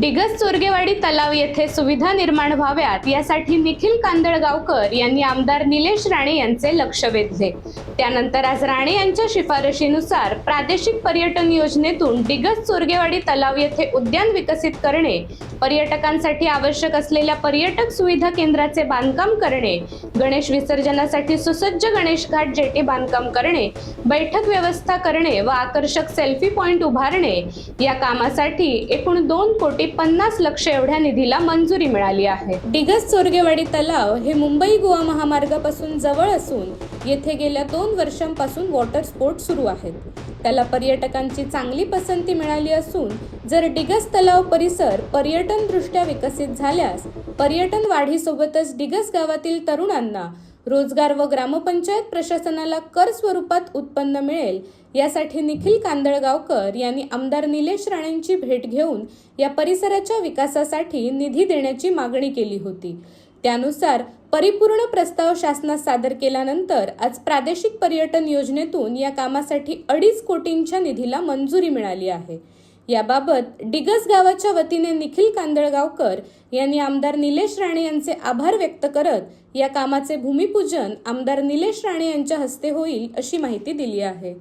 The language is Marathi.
डिगस चोरगेवाडी तलाव येथे सुविधा निर्माण व्हाव्यात यासाठी निखिल कांदळगावकर यांनी आमदार निलेश राणे यांचे लक्ष वेधले. त्यानंतर आज राणे यांच्या शिफारशीनुसार प्रादेशिक पर्यटन योजनेतून डिगस चोरगेवाडी तलाव येथे उद्यान विकसित करणे पर्यटकांसाठी आवश्यक असलेल्या पर्यटक सुविधा केंद्राचे बांधकाम करणे गणेश विसर्जनासाठी सुसज्ज गणेश घाट जेटी बांधकाम करणे बैठक व्यवस्था करणे व आकर्षक सेल्फी पॉइंट उभारणे या कामासाठी एकूण दोन कोटी पन्नास लक्ष एवढ्या निधीला मंजुरी मिळाली आहे. डिगस चोरगेवाडी तलाव हे मुंबई गोवा महामार्गापासून जवळ असून येथे गेल्या दोन वर्षांपासून वॉटर स्पोर्ट सुरू आहेत. त्याला पर्यटकांची चांगली पसंती मिळाली असून जर डिगस तलाव परिसर पर्यटनदृष्ट्या विकसित झाल्यास पर्यटन वाढीसोबतच डिगस गावातील तरुणांना रोजगार व ग्रामपंचायत प्रशासनाला कर स्वरूपात उत्पन्न मिळेल यासाठी निखिल कांदळगावकर यांनी आमदार निलेश राणेंची भेट घेऊन या परिसराच्या विकासासाठी निधी देण्याची मागणी केली होती. त्यानुसार परिपूर्ण प्रस्ताव शासनास सादर केल्यानंतर आज प्रादेशिक पर्यटन योजनेतून या कामासाठी अडीच कोटींच्या निधीला मंजुरी मिळाली आहे. याबाबत डिगस गावाच्या वतीने निखिल कांदळगावकर यांनी आमदार निलेश राणे यांचे आभार व्यक्त करत या कामाचे भूमिपूजन आमदार निलेश राणे यांच्या हस्ते होईल अशी माहिती दिली आहे.